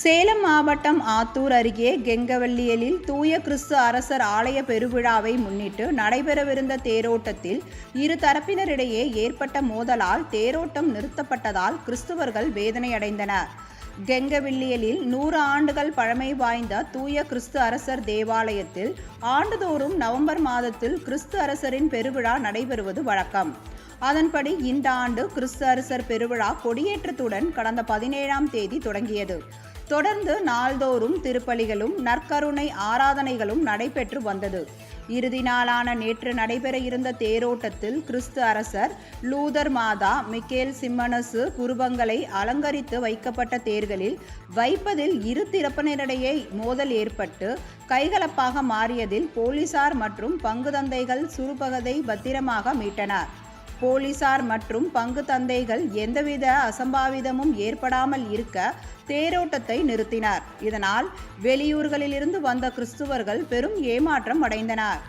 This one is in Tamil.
சேலம் மாவட்டம் ஆத்தூர் அருகே கெங்கவல்லியலில் தூய கிறிஸ்து அரசர் ஆலய பெருவிழாவை முன்னிட்டு நடைபெறவிருந்த தேரோட்டத்தில் இரு தரப்பினரிடையே ஏற்பட்ட மோதலால் தேரோட்டம் நிறுத்தப்பட்டதால் கிறிஸ்துவர்கள் வேதனையடைந்தனர். கெங்கவில்லியலில் நூறு ஆண்டுகள் பழமை வாய்ந்த தூய கிறிஸ்து அரசர் தேவாலயத்தில் ஆண்டுதோறும் நவம்பர் மாதத்தில் கிறிஸ்து அரசரின் பெருவிழா நடைபெறுவது வழக்கம். அதன்படி இந்த ஆண்டு கிறிஸ்து அரசர் பெருவிழா கொடியேற்றத்துடன் கடந்த பதினேழாம் தேதி தொடங்கியது. தொடர்ந்து நாள்தோறும் திருப்பலிகளும் நற்கருணை ஆராதனைகளும் நடைபெற்று வந்தது. இறுதி நாளான நேற்று நடைபெற இருந்த தேரோட்டத்தில் கிறிஸ்து அரசர் லூதர் மாதா மிக்கேல் சிம்மனசு குருபங்களை அலங்கரித்து வைக்கப்பட்ட தேர்களில் வைப்பதில் இரு திறப்பினரிடையே மோதல் ஏற்பட்டு கைகலப்பாக மாறியதில் போலீசார் மற்றும் பங்குதந்தைகள் சுருபகதை பத்திரமாக மீட்டனர். போலீசார் மற்றும் பங்கு தந்தைகள் எந்தவித அசம்பாவிதமும் ஏற்படாமல் இருக்க தேரோட்டத்தை நிறுத்தினார். இதனால் வெளியூர்களிலிருந்து வந்த கிறிஸ்துவர்கள் பெரும் ஏமாற்றம் அடைந்தனர்.